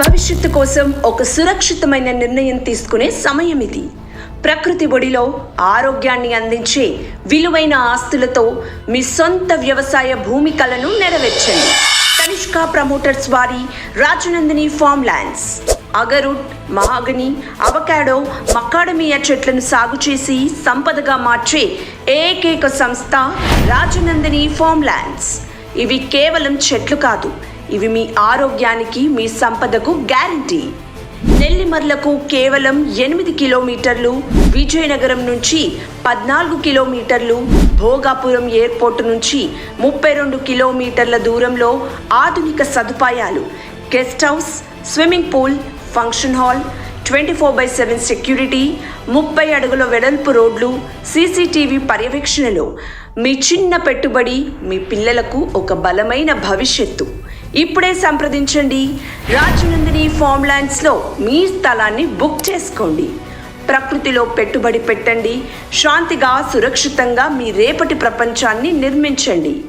భవిష్యత్తు కోసం ఒక సురక్షితమైన నిర్ణయం తీసుకునే సమయం ఇది. ప్రకృతి ఒడిలో ఆరోగ్యాన్ని అందించే విలువైన ఆస్తులతో మీ సొంత వ్యవసాయ భూమి కలను నెరవేర్చండి. తనిష్క ప్రమోటర్స్ వారి Rajanandini farm lands agarwood mahogany avocado macadamia చెట్లను సాగు చేసి సంపదగా మార్చే ఏకైక సంస్థ రాజనందిని ఫామ్ ల్యాండ్స్ ఇవి కేవలం చెట్లు కాదు ఇవి మీ ఆరోగ్యానికి మీ సంపదకు గ్యారంటీ. నెల్లిమర్లకు కేవలం ఎనిమిది కిలోమీటర్లు విజయనగరం నుంచి పద్నాలుగు కిలోమీటర్లు భోగాపురం ఎయిర్పోర్ట్ నుంచి ముప్పై రెండు కిలోమీటర్ల దూరంలో ఆధునిక సదుపాయాలు. Guest house swimming pool function hall twenty four by seven security ముప్పై అడుగుల వెడల్పు రోడ్లు సీసీటీవీ పర్యవేక్షణలో. మీ చిన్న పెట్టుబడి మీ పిల్లలకు ఒక బలమైన భవిష్యత్తు. ఇప్పుడే సంప్రదించండి. రాజనందిని ఫామ్ ల్యాండ్స్లో మీ స్థలాన్ని బుక్ చేసుకోండి. ప్రకృతిలో పెట్టుబడి పెట్టండి. శాంతిగా సురక్షితంగా మీ రేపటి ప్రపంచాన్ని నిర్మించండి.